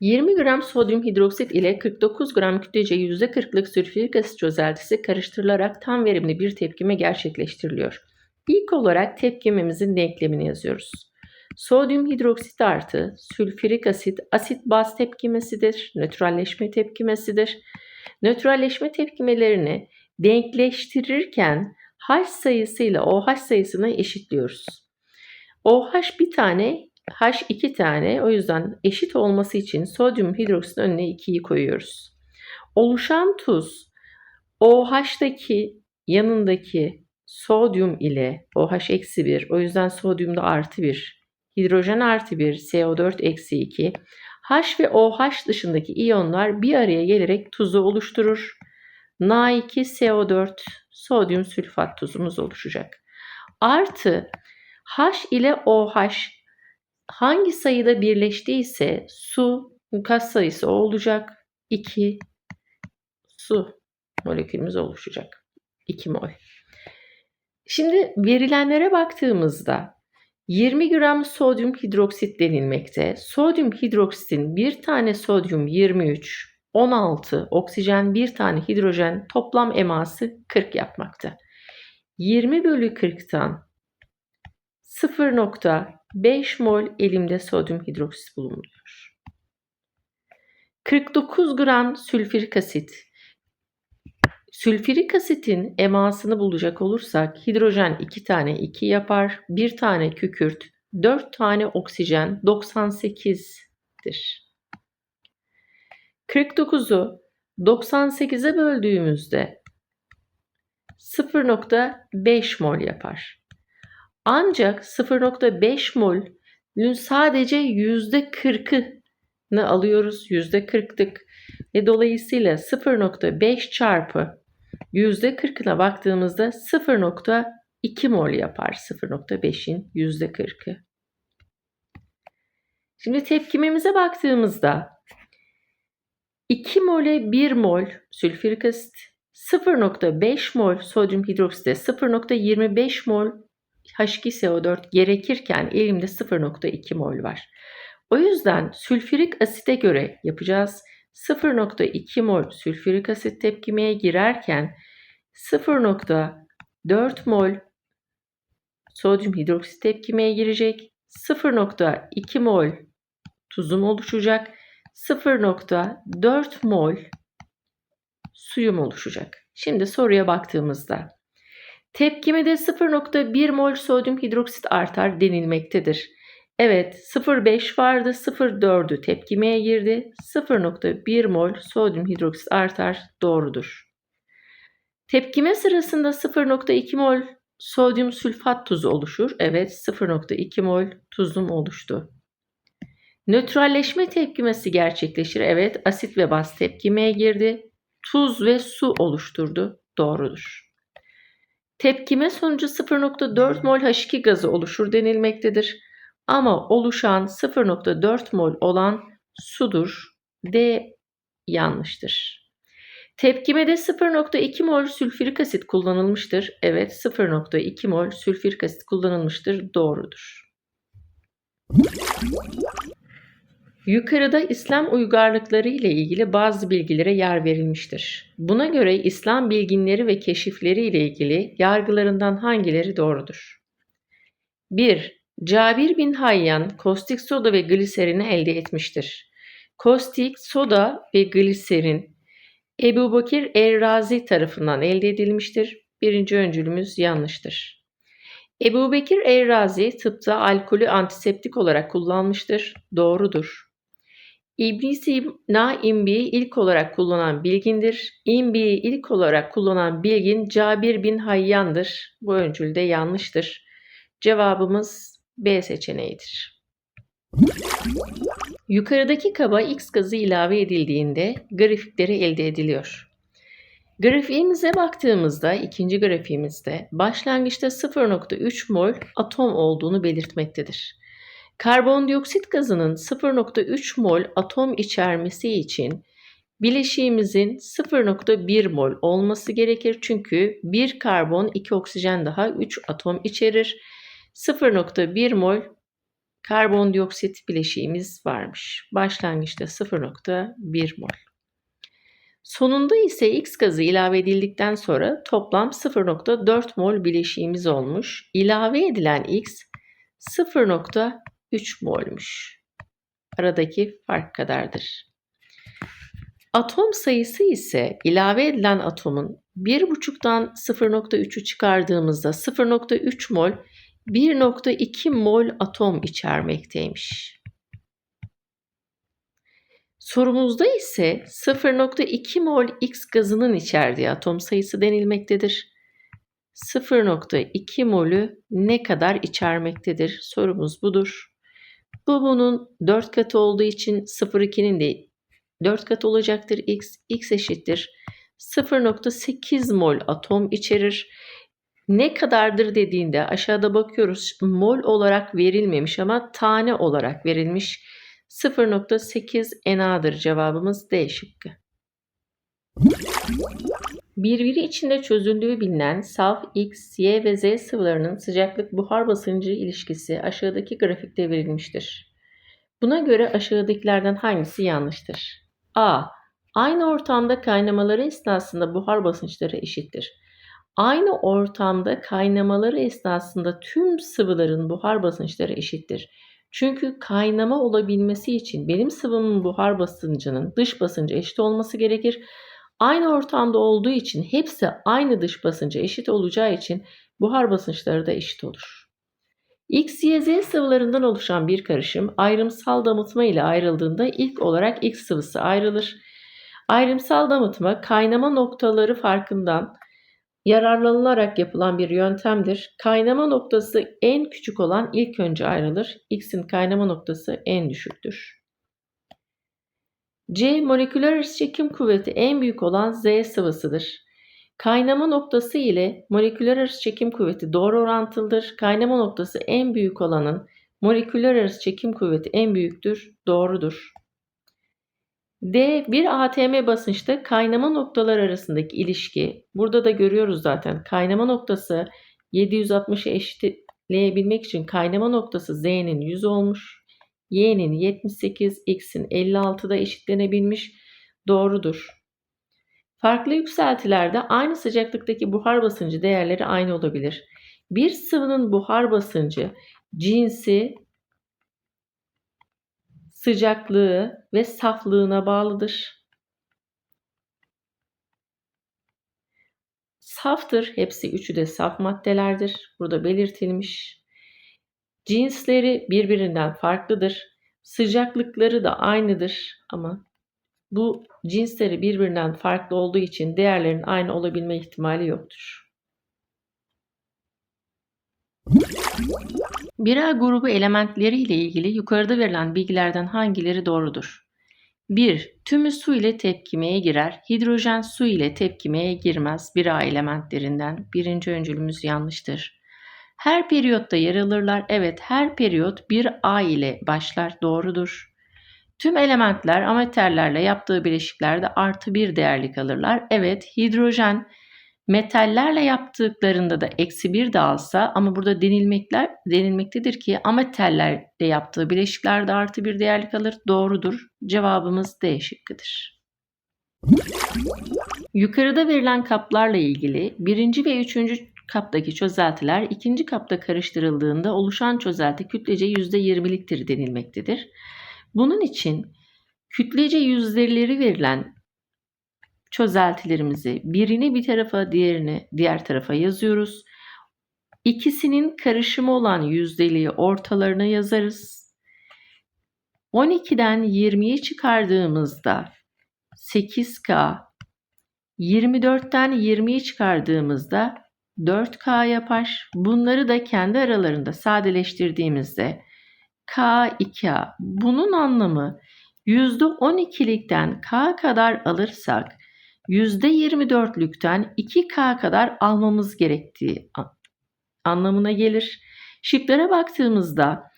20 gram sodyum hidroksit ile 49 gram kütlece %40'lık sülfürik asit çözeltisi karıştırılarak tam verimli bir tepkime gerçekleştiriliyor. İlk olarak tepkimemizin denklemini yazıyoruz. Sodyum hidroksit artı sülfürik asit asit baz tepkimesidir, nötralleşme tepkimesidir. Nötralleşme tepkimelerini denkleştirirken H sayısıyla OH sayısını eşitliyoruz. OH bir tane, H iki tane. O yüzden eşit olması için sodyum hidroksitin önüne 2'yi koyuyoruz. Oluşan tuz OH'daki yanındaki sodyum ile OH eksi 1. O yüzden sodyumda artı 1. Hidrojen artı 1, CO4 eksi 2. H ve OH dışındaki iyonlar bir araya gelerek tuzu oluşturur. Na2CO4 sodyum sülfat tuzumuz oluşacak. Artı H ile OH hangi sayıda birleştiyse su kas sayısı olacak. 2 su molekülümüz oluşacak. 2 mol. Şimdi verilenlere baktığımızda 20 gram sodyum hidroksit denilmekte. Sodyum hidroksitin bir tane sodyum 23, 16, oksijen bir tane hidrojen toplam eması 40 yapmakta. 20 bölü 40'tan 0.5 mol elimde sodyum hidroksit bulunuyor. 49 gram sülfürik asit. Sülfürik asitin emasını bulacak olursak hidrojen 2 tane 2 yapar. 1 tane kükürt, 4 tane oksijen 98'dir. 49'u 98'e böldüğümüzde 0.5 mol yapar. Ancak 0.5 molün sadece %40'ını alıyoruz. %40'lık ve dolayısıyla 0.5 çarpı %40'ına baktığımızda 0.2 mol yapar. 0.5'in %40'ı. Şimdi tepkimemize baktığımızda 2 mole 1 mol sülfürik asit, 0.5 mol sodyum hidroksite, 0.25 mol H2SO4 gerekirken elimde 0.2 mol var. O yüzden sülfürik asite göre yapacağız. 0.2 mol sülfürik asit tepkimeye girerken 0.4 mol sodyum hidroksit tepkimeye girecek. 0.2 mol tuzum oluşacak. 0.4 mol suyum oluşacak. Şimdi soruya baktığımızda tepkimede 0.1 mol sodyum hidroksit artar denilmektedir. Evet 0.5 vardı 0.4'ü tepkimeye girdi. 0.1 mol sodyum hidroksit artar doğrudur. Tepkime sırasında 0.2 mol sodyum sülfat tuzu oluşur. Evet 0.2 mol tuzum oluştu. Nötralleşme tepkimesi gerçekleşir. Evet asit ve baz tepkimeye girdi. Tuz ve su oluşturdu. Doğrudur. Tepkime sonucu 0.4 mol H2 gazı oluşur denilmektedir. Ama oluşan 0.4 mol olan sudur. D yanlıştır. Tepkimede 0.2 mol sülfürik asit kullanılmıştır. Evet 0.2 mol sülfürik asit kullanılmıştır. Doğrudur. Yukarıda İslam uygarlıkları ile ilgili bazı bilgilere yer verilmiştir. Buna göre İslam bilginleri ve keşifleri ile ilgili yargılarından hangileri doğrudur? 1. Cabir bin Hayyan kostik soda ve gliserini elde etmiştir. Kostik soda ve gliserin Ebu Bakir Errazi tarafından elde edilmiştir. Birinci öncülümüz yanlıştır. Ebu Bekir Errazi tıpta alkolü antiseptik olarak kullanmıştır. Doğrudur. İbn Sina imbiyi ilk olarak kullanan bilgindir. İmbiyi ilk olarak kullanan bilgin Cabir bin Hayyan'dır. Bu öncülde yanlıştır. Cevabımız B seçeneğidir. Yukarıdaki kaba X gazı ilave edildiğinde grafikleri elde ediliyor. Grafiğimize baktığımızda ikinci grafiğimizde başlangıçta 0.3 mol atom olduğunu belirtmektedir. Karbondioksit gazının 0.3 mol atom içermesi için bileşiğimizin 0.1 mol olması gerekir. Çünkü 1 karbon 2 oksijen daha 3 atom içerir. 0.1 mol karbondioksit bileşiğimiz varmış. Başlangıçta 0.1 mol. Sonunda ise X gazı ilave edildikten sonra toplam 0.4 mol bileşiğimiz olmuş. İlave edilen X 0.3 molmuş. Aradaki fark kadardır. Atom sayısı ise ilave edilen atomun 1,5'tan 0.3'ü çıkardığımızda 0.3 mol 1.2 mol atom içermekteymiş. Sorumuzda ise 0.2 mol X gazının içerdiği atom sayısı denilmektedir. 0.2 molü ne kadar içermektedir? Sorumuz budur. Bu bunun 4 katı olduğu için 0.2'nin de 4 katı olacaktır X. X eşittir 0.8 mol atom içerir. Ne kadardır dediğinde aşağıda bakıyoruz mol olarak verilmemiş ama tane olarak verilmiş. 0.8 NA'dır cevabımız D şıkkı. Birbiri içinde çözüldüğü bilinen saf X, Y ve Z sıvılarının sıcaklık buhar basıncı ilişkisi aşağıdaki grafikte verilmiştir. Buna göre aşağıdakilerden hangisi yanlıştır? A. Aynı ortamda kaynamaları esnasında buhar basınçları eşittir. Aynı ortamda kaynamaları esnasında tüm sıvıların buhar basınçları eşittir. Çünkü kaynama olabilmesi için benim sıvımın buhar basıncının dış basıncı eşit olması gerekir. Aynı ortamda olduğu için hepsi aynı dış basıncı eşit olacağı için buhar basınçları da eşit olur. X, Y, Z sıvılarından oluşan bir karışım ayrımsal damıtma ile ayrıldığında ilk olarak X sıvısı ayrılır. Ayrımsal damıtma kaynama noktaları farkından yararlanılarak yapılan bir yöntemdir. Kaynama noktası en küçük olan ilk önce ayrılır. X'in kaynama noktası en düşüktür. C moleküler çekim kuvveti en büyük olan Z sıvısıdır. Kaynama noktası ile moleküler arası çekim kuvveti doğru orantılıdır. Kaynama noktası en büyük olanın moleküler arası çekim kuvveti en büyüktür. Doğrudur. D bir ATM basınçta kaynama noktalar arasındaki ilişki. Burada da görüyoruz zaten. Kaynama noktası 760'ı eşitleyebilmek için kaynama noktası Z'nin 100 olmuş. Y'nin 78, X'in 56'da eşitlenebilmiş. Doğrudur. Farklı yükseltilerde aynı sıcaklıktaki buhar basıncı değerleri aynı olabilir. Bir sıvının buhar basıncı cinsi, sıcaklığı ve saflığına bağlıdır. Saftır, hepsi üçü de saf maddelerdir. Burada belirtilmiş. Cinsleri birbirinden farklıdır. Sıcaklıkları da aynıdır ama bu cinsleri birbirinden farklı olduğu için değerlerin aynı olabilme ihtimali yoktur. Birer grubu elementleri ile ilgili yukarıda verilen bilgilerden hangileri doğrudur? 1. Tümü su ile tepkimeye girer. Hidrojen su ile tepkimeye girmez. Bir A elementlerinden. Birinci öncülümüz yanlıştır. Her periyotta yer alırlar. Evet her periyot bir A ile başlar. Doğrudur. Tüm elementler ametallerle yaptığı bileşiklerde artı bir değerli kalırlar. Evet hidrojen metallerle yaptıklarında da eksi bir de ama burada denilmekler, denilmektedir ki ametallerle yaptığı bileşiklerde artı bir değerli kalır. Doğrudur. Cevabımız D şıkkıdır. Yukarıda verilen kaplarla ilgili birinci ve üçüncü kaptaki çözeltiler ikinci kapta karıştırıldığında oluşan çözelti kütlece %20'liktir denilmektedir. Bunun için kütlece yüzdeleri verilen çözeltilerimizi birini bir tarafa diğerini diğer tarafa yazıyoruz. İkisinin karışımı olan yüzdeliği ortalarına yazarız. 12'den 20'yi çıkardığımızda 8K, 24'ten 20'yi çıkardığımızda 4K yapar. Bunları da kendi aralarında sadeleştirdiğimizde K2A. Bunun anlamı %12'likten K kadar alırsak %24'lükten 2K kadar almamız gerektiği anlamına gelir. Şıklara baktığımızda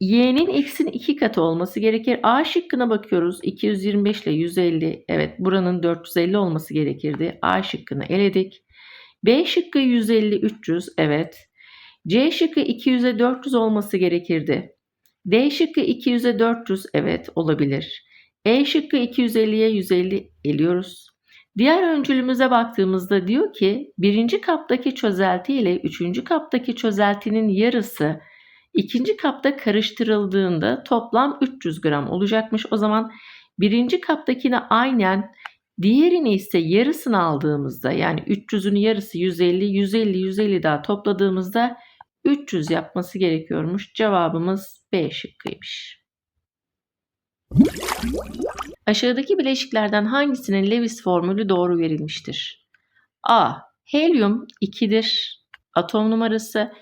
Y'nin x'in 2 katı olması gerekir. A şıkkına bakıyoruz. 225 ile 150. Evet buranın 450 olması gerekirdi. A şıkkını eledik. B şıkkı 150 300. Evet. C şıkkı 200'e 400 olması gerekirdi. D şıkkı 200'e 400 evet olabilir. E şıkkı 250'ye 150 eliyoruz. Diğer öncülümüze baktığımızda diyor ki birinci kaptaki çözelti ile üçüncü kaptaki çözeltinin yarısı ikinci kapta karıştırıldığında toplam 300 gram olacakmış. O zaman birinci kaptakine aynen diğerini ise yarısını aldığımızda yani 300'ün yarısı 150, 150, 150 daha topladığımızda 300 yapması gerekiyormuş. Cevabımız B şıkkıymış. Aşağıdaki bileşiklerden hangisinin Lewis formülü doğru verilmiştir? A. Helyum 2'dir. Atom numarası.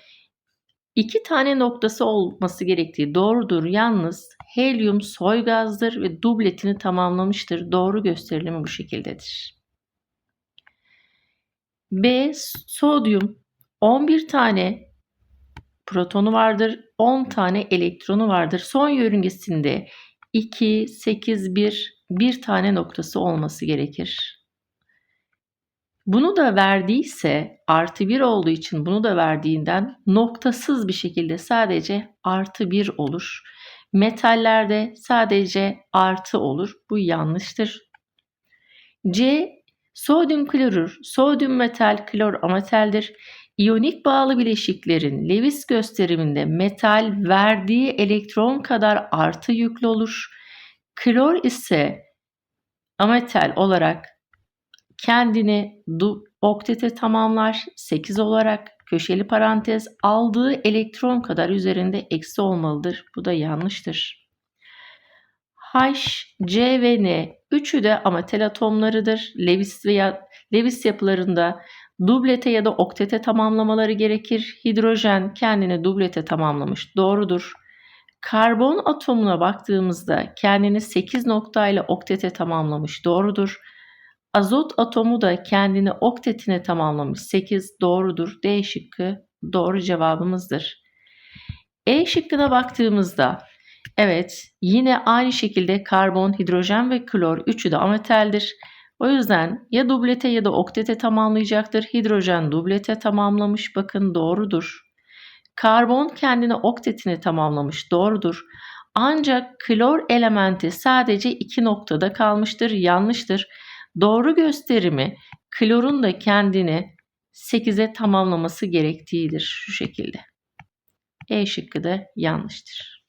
2 tane noktası olması gerektiği doğrudur. Yalnız helyum soy gazdır ve dubletini tamamlamıştır. Doğru gösterilimi bu şekildedir. B. Sodyum 11 tane protonu vardır. 10 tane elektronu vardır. Son yörüngesinde 2, 8, 1, bir tane noktası olması gerekir. Bunu da verdiyse artı 1 olduğu için bunu da verdiğinden noktasız bir şekilde sadece artı 1 olur. Metallerde sadece artı olur. Bu yanlıştır. C. Sodyum klorür. Sodyum metal klor ametaldir. İyonik bağlı bileşiklerin Lewis gösteriminde metal verdiği elektron kadar artı yüklü olur. Klor ise ametal olarak kendini oktete tamamlar 8 olarak köşeli parantez aldığı elektron kadar üzerinde eksi olmalıdır. Bu da yanlıştır. H, C ve N üçü de ametal atomlarıdır. Lewis veya Lewis yapılarında dublete ya da oktete tamamlamaları gerekir. Hidrojen kendini dublete tamamlamış. Doğrudur. Karbon atomuna baktığımızda kendini 8 noktayla oktete tamamlamış. Doğrudur. Azot atomu da kendini oktetine tamamlamış. 8 doğrudur. D şıkkı doğru cevabımızdır. E şıkkına baktığımızda evet yine aynı şekilde karbon, hidrojen ve klor üçü de ametaldir. O yüzden ya dublete ya da oktete tamamlayacaktır. Hidrojen dublete tamamlamış. Bakın doğrudur. Karbon kendini oktetini tamamlamış. Doğrudur. Ancak klor elementi sadece iki noktada kalmıştır. Yanlıştır. Doğru gösterimi klorun da kendini 8'e tamamlaması gerektiğidir şu şekilde. E şıkkı da yanlıştır.